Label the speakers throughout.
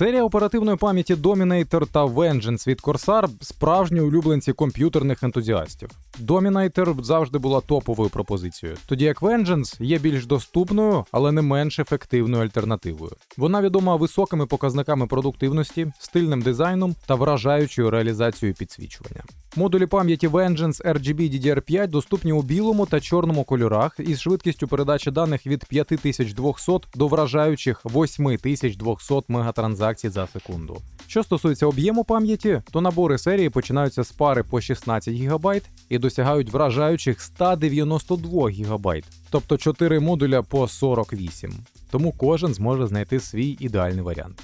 Speaker 1: Серія оперативної пам'яті Dominator та Vengeance від Corsair – справжні улюбленці комп'ютерних ентузіастів. Dominator завжди була топовою пропозицією, тоді як Vengeance є більш доступною, але не менш ефективною альтернативою. Вона відома високими показниками продуктивності, стильним дизайном та вражаючою реалізацією підсвічування. Модулі пам'яті Vengeance RGB DDR5 доступні у білому та чорному кольорах із швидкістю передачі даних від 5200 до вражаючих 8200 мегатранзакцій за секунду. Що стосується об'єму пам'яті, то набори серії починаються з пари по 16 ГБ і досягають вражаючих 192 ГБ, тобто 4 модуля по 48. Тому кожен зможе знайти свій ідеальний варіант.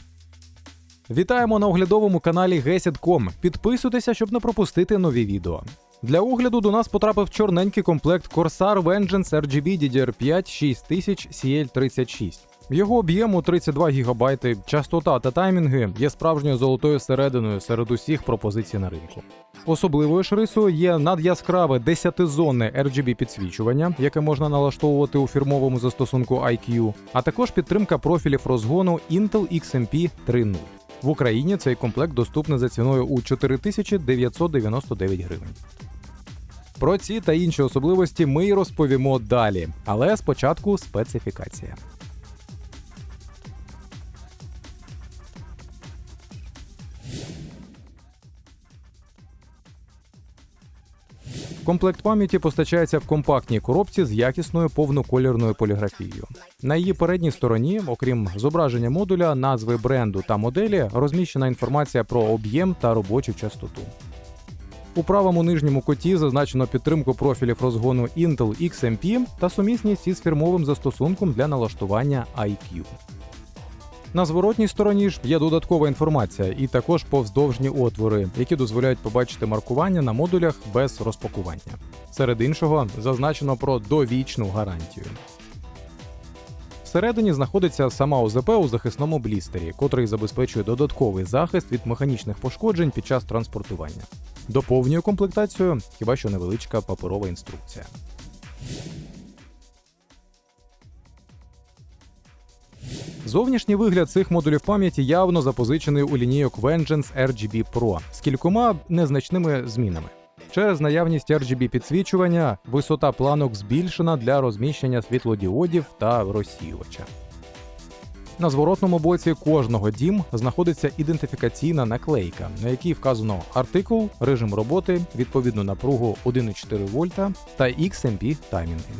Speaker 1: Вітаємо на оглядовому каналі Gesit.com. Підписуйтеся, щоб не пропустити нові відео. Для огляду до нас потрапив чорненький комплект Corsair Vengeance RGB DDR5 6000 CL36. Його об'єму 32 ГБ, частота та таймінги є справжньою золотою серединою серед усіх пропозицій на ринку. Особливою ж рисою є надяскраве 10-зонне RGB підсвічування, яке можна налаштовувати у фірмовому застосунку IQ, а також підтримка профілів розгону Intel XMP 3.0. В Україні цей комплект доступний за ціною у 4999 гривень. Про ці та інші особливості ми й розповімо далі, але спочатку специфікація. Комплект пам'яті постачається в компактній коробці з якісною повноколірною поліграфією. На її передній стороні, окрім зображення модуля, назви бренду та моделі, розміщена інформація про об'єм та робочу частоту. У правому нижньому куті зазначено підтримку профілів розгону Intel XMP та сумісність із фірмовим застосунком для налаштування IQ. На зворотній стороні ж є додаткова інформація і також повздовжні отвори, які дозволяють побачити маркування на модулях без розпакування. Серед іншого зазначено про довічну гарантію. Всередині знаходиться сама ОЗП у захисному блістері, котрий забезпечує додатковий захист від механічних пошкоджень під час транспортування. Доповнює комплектацію хіба що невеличка паперова інструкція. Зовнішній вигляд цих модулів пам'яті явно запозичений у лінійок Vengeance RGB Pro з кількома незначними змінами. Через наявність RGB підсвічування висота планок збільшена для розміщення світлодіодів та розсіювача. На зворотному боці кожного дім знаходиться ідентифікаційна наклейка, на якій вказано артикул, режим роботи, відповідну напругу 1,4 вольта та XMP таймінги.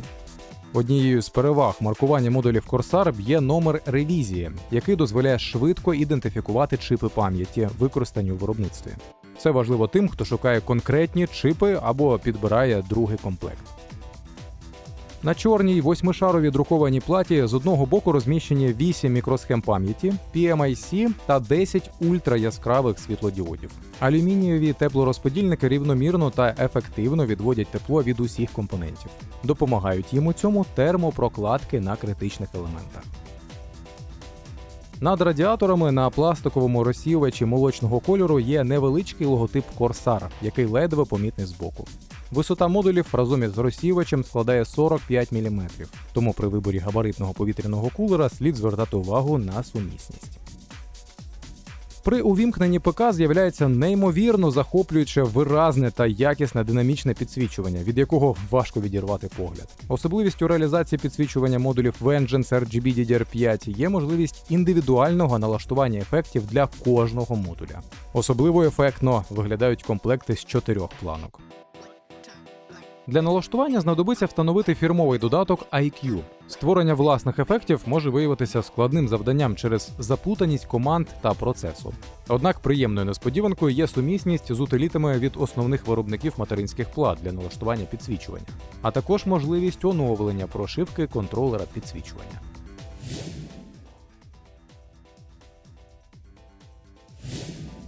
Speaker 1: Однією з переваг маркування модулів Corsair є номер ревізії, який дозволяє швидко ідентифікувати чипи пам'яті, використані у виробництві. Це важливо тим, хто шукає конкретні чипи або підбирає другий комплект. На чорній восьмишаровій друкованій платі з одного боку розміщені 8 мікросхем пам'яті, PMIC та 10 ультра-яскравих світлодіодів. Алюмінієві теплорозподільники рівномірно та ефективно відводять тепло від усіх компонентів. Допомагають їм у цьому термопрокладки на критичних елементах. Над радіаторами на пластиковому розсіювачі молочного кольору є невеличкий логотип Corsair, який ледве помітний збоку. Висота модулів разом із розсіювачем складає 45 мм, тому при виборі габаритного повітряного кулера слід звертати увагу на сумісність. При увімкненні ПК з'являється неймовірно захоплююче виразне та якісне динамічне підсвічування, від якого важко відірвати погляд. Особливістю реалізації підсвічування модулів Vengeance RGB DDR5 є можливість індивідуального налаштування ефектів для кожного модуля. Особливо ефектно виглядають комплекти з чотирьох планок. Для налаштування знадобиться встановити фірмовий додаток IQ. Створення власних ефектів може виявитися складним завданням через заплутаність команд та процесу. Однак приємною несподіванкою є сумісність з утилітами від основних виробників материнських плат для налаштування підсвічування, а також можливість оновлення прошивки контролера підсвічування.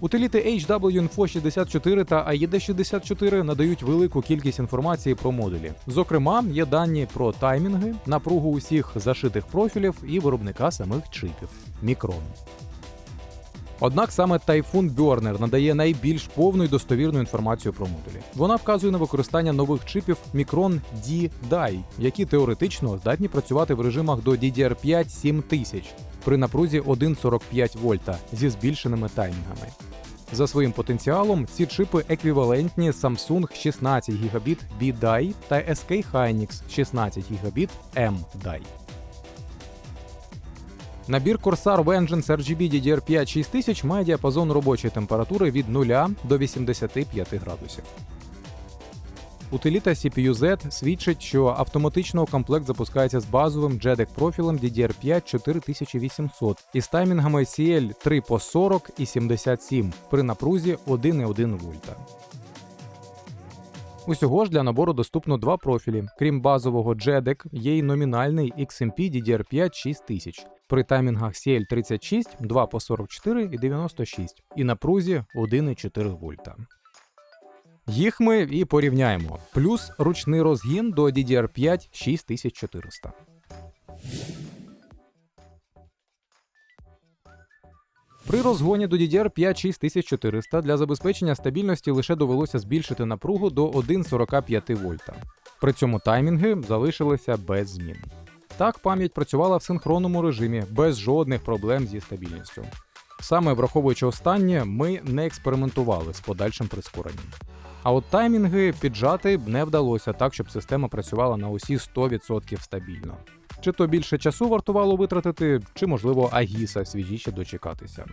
Speaker 1: Утиліти HW-Info 64 та AED 64 надають велику кількість інформації про модулі. Зокрема, є дані про таймінги, напругу усіх зашитих профілів і виробника самих чипів Micron. Однак саме Typhoon Burner надає найбільш повну і достовірну інформацію про модулі. Вона вказує на використання нових чипів Micron D-Die, які теоретично здатні працювати в режимах до DDR5 7000. При напрузі 1,45 вольта зі збільшеними таймінгами. За своїм потенціалом ці чипи еквівалентні Samsung 16 Гб B-Die та SK Hynix 16 Гб M-Die. Набір Corsair Vengeance RGB DDR5 6000 має діапазон робочої температури від 0 до 85 градусів. Утиліта CPU-Z свідчить, що автоматично комплект запускається з базовим JEDEC профілем DDR5 4800 із таймінгами CL 3 по 40 і 77 при напрузі 1,1 вольта. Усього ж для набору доступно два профілі. Крім базового JEDEC, є й номінальний XMP DDR5 6000 при таймінгах CL36 2 по 44 і 96 і напрузі 1,4 вольта. Їх ми і порівняємо. Плюс ручний розгін до DDR5 6400. При розгоні до DDR5 6400 для забезпечення стабільності лише довелося збільшити напругу до 1,45 вольта. При цьому таймінги залишилися без змін. Так, пам'ять працювала в синхронному режимі без жодних проблем зі стабільністю. Саме враховуючи останнє, ми не експериментували з подальшим прискоренням. А от таймінги піджати б не вдалося так, щоб система працювала на усі 100% стабільно. Чи то більше часу вартувало витратити, чи, можливо, Агіса свіжіше дочекатися.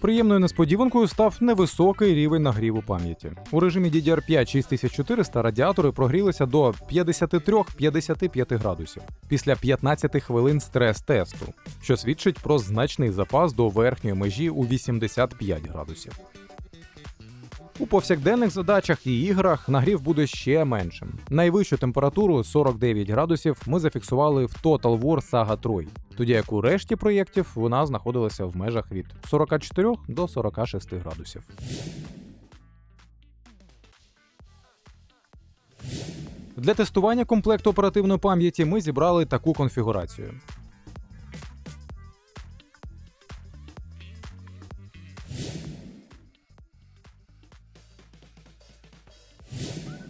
Speaker 1: Приємною несподіванкою став невисокий рівень нагріву пам'яті. У режимі DDR5 6400 радіатори прогрілися до 53-55 градусів після 15 хвилин стрес-тесту, що свідчить про значний запас до верхньої межі у 85 градусів. У повсякденних задачах і іграх нагрів буде ще меншим. Найвищу температуру 49 градусів ми зафіксували в Total War Saga Troy, тоді як у решті проєктів вона знаходилася в межах від 44 до 46 градусів. Для тестування комплекту оперативної пам'яті ми зібрали таку конфігурацію.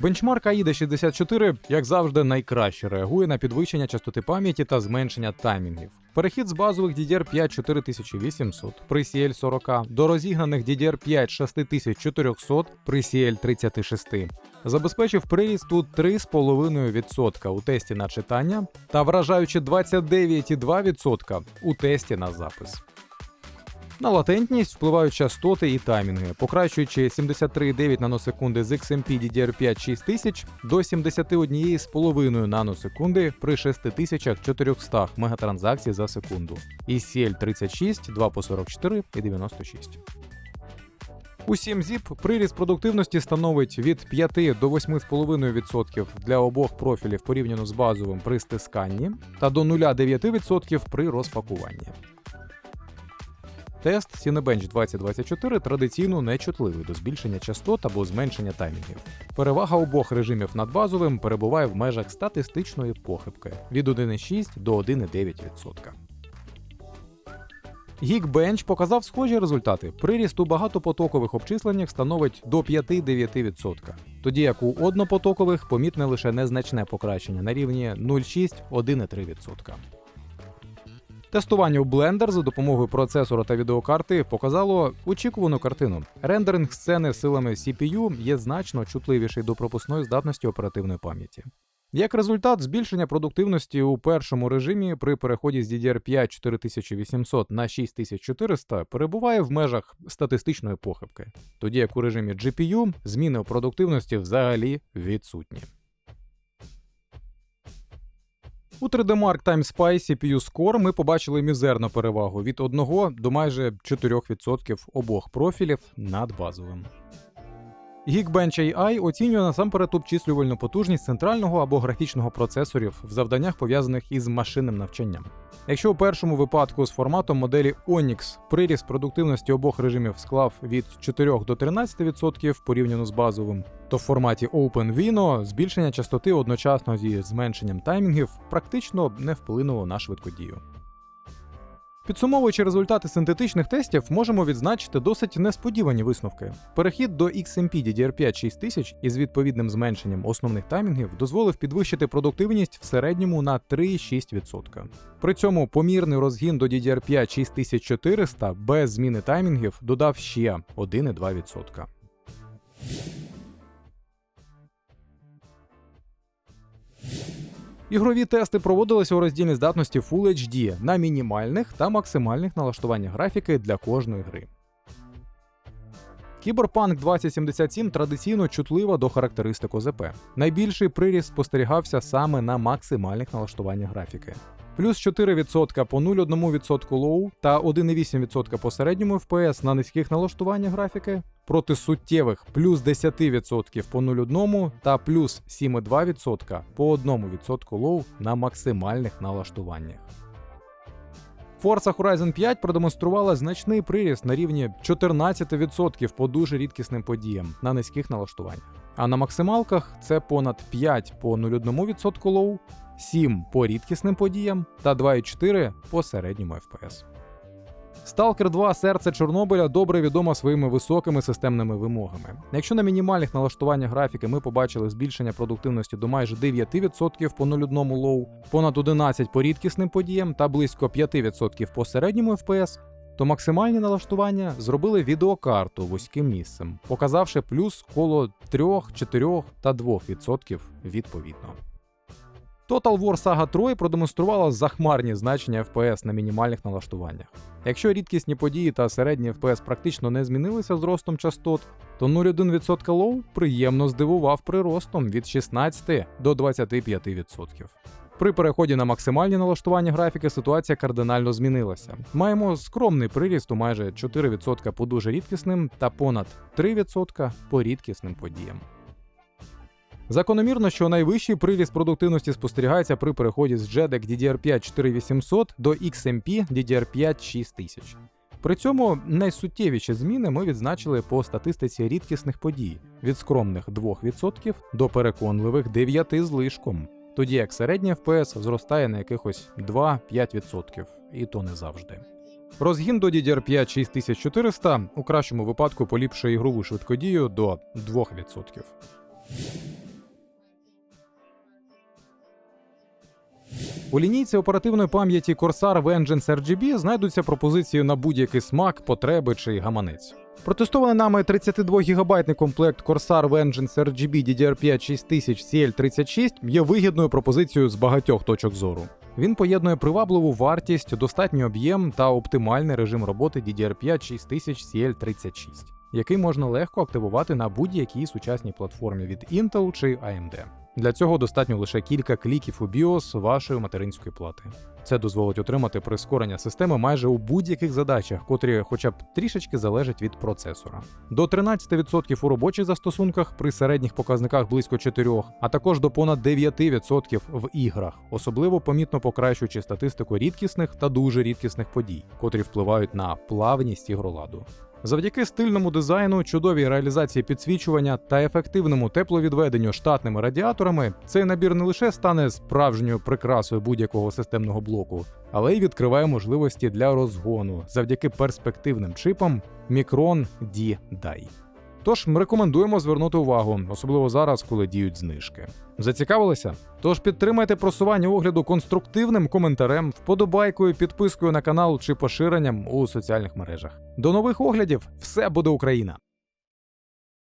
Speaker 1: Бенчмарк AIDA 64, як завжди, найкраще реагує на підвищення частоти пам'яті та зменшення таймінгів. Перехід з базових DDR5 4800 при CL40 до розігнаних DDR5 6400 при CL36 забезпечив приріст у 3,5% у тесті на читання та вражаючи 29,2% у тесті на запис. На латентність впливають частоти і таймінги, покращуючи 73,9 наносекунди з XMP DDR5 6000 до 71,5 наносекунди при 6400 мегатранзакцій за секунду. І CL36 2 по 44 і 96. У 7ZIP приріст продуктивності становить від 5 до 8,5% для обох профілів порівняно з базовим при стисканні та до 0,9% при розпакуванні. Тест Cinebench 2024 традиційно нечутливий до збільшення частот або зменшення таймінгів. Перевага обох режимів над базовим перебуває в межах статистичної похибки від 1,6 до 1,9%. Geekbench показав схожі результати. Приріст у багатопотокових обчисленнях становить до 5-9%, тоді як у однопотокових помітне лише незначне покращення на рівні 0,6-1,3%. Тестування у Blender за допомогою процесора та відеокарти показало очікувану картину. Рендеринг сцени силами CPU є значно чутливіший до пропускної здатності оперативної пам'яті. Як результат, збільшення продуктивності у першому режимі при переході з DDR5 4800 на 6400 перебуває в межах статистичної похибки, тоді як у режимі GPU зміни у продуктивності взагалі відсутні. У 3D Mark Time Spy CPU Score ми побачили мізерну перевагу від 1 до майже 4% обох профілів над базовим. Geekbench AI оцінює насамперед обчислювальну потужність центрального або графічного процесорів в завданнях пов'язаних із машинним навчанням. Якщо у першому випадку з форматом моделі Onyx приріст продуктивності обох режимів склав від 4 до 13% порівняно з базовим, то в форматі OpenVINO збільшення частоти одночасно зі зменшенням таймінгів практично не вплинуло на швидкодію. Підсумовуючи результати синтетичних тестів, можемо відзначити досить несподівані висновки. Перехід до XMP DDR5 6000 із відповідним зменшенням основних таймінгів дозволив підвищити продуктивність в середньому на 3,6%. При цьому помірний розгін до DDR5 6400 без зміни таймінгів додав ще 1,2%. Ігрові тести проводилися у роздільній здатності Full HD на мінімальних та максимальних налаштуваннях графіки для кожної гри. Кіберпанк 2077 традиційно чутлива до характеристик ОЗП. Найбільший приріст спостерігався саме на максимальних налаштуваннях графіки. Плюс 4% по 0,1% лоу та 1,8% по середньому FPS на низьких налаштуваннях графіки проти суттєвих плюс 10% по 0,1 та плюс 7,2% по 1% лоу на максимальних налаштуваннях. Forza Horizon 5 продемонструвала значний приріст на рівні 14% по дуже рідкісним подіям на низьких налаштуваннях. А на максималках це понад 5 по 0,1% лоу, 7 по рідкісним подіям та 2,4 по середньому FPS. Stalker 2 серце Чорнобиля добре відома своїми високими системними вимогами. Якщо на мінімальних налаштуваннях графіки ми побачили збільшення продуктивності до майже 9% по 0,1 лоу, понад 11 по рідкісним подіям та близько 5% по середньому FPS, то максимальні налаштування зробили відеокарту вузьким місцем, показавши плюс коло 3, 4 та 2% відповідно. Total War Saga 3 продемонструвала захмарні значення FPS на мінімальних налаштуваннях. Якщо рідкісні події та середній FPS практично не змінилися з ростом частот, то 0,1% лоу приємно здивував приростом від 16 до 25%. При переході на максимальні налаштування графіки ситуація кардинально змінилася. Маємо скромний приріст у майже 4% по дуже рідкісним та понад 3% по рідкісним подіям. Закономірно, що найвищий приріст продуктивності спостерігається при переході з JEDEC DDR5 4800 до XMP DDR5 6000. При цьому найсуттєвіші зміни ми відзначили по статистиці рідкісних подій від скромних 2% до переконливих 9 злишком, тоді як середній FPS зростає на якихось 2-5%, і то не завжди. Розгін до DDR5 6400 у кращому випадку поліпшує ігрову швидкодію до 2%. У лінійці оперативної пам'яті Corsair Vengeance RGB знайдуться пропозиції на будь-який смак, потреби чи гаманець. Протестований нами 32 гігабайтний комплект Corsair Vengeance RGB DDR5 6000 CL36 є вигідною пропозицією з багатьох точок зору. Він поєднує привабливу вартість, достатній об'єм та оптимальний режим роботи DDR5 6000 CL36, який можна легко активувати на будь-якій сучасній платформі від Intel чи AMD. Для цього достатньо лише кілька кліків у BIOS вашої материнської плати. Це дозволить отримати прискорення системи майже у будь-яких задачах, котрі хоча б трішечки залежать від процесора. До 13% у робочих застосунках при середніх показниках близько 4, а також до понад 9% в іграх, особливо помітно покращуючи статистику рідкісних та дуже рідкісних подій, котрі впливають на плавність ігроладу. Завдяки стильному дизайну, чудовій реалізації підсвічування та ефективному тепловідведенню штатними радіаторами, цей набір не лише стане справжньою прикрасою будь-якого системного блоку, але й відкриває можливості для розгону завдяки перспективним чипам Micron D-Die. Тож рекомендуємо звернути увагу, особливо зараз, коли діють знижки. Зацікавилися? Тож підтримайте просування огляду конструктивним коментарем, вподобайкою, підпискою на канал чи поширенням у соціальних мережах. До нових оглядів! Все буде Україна!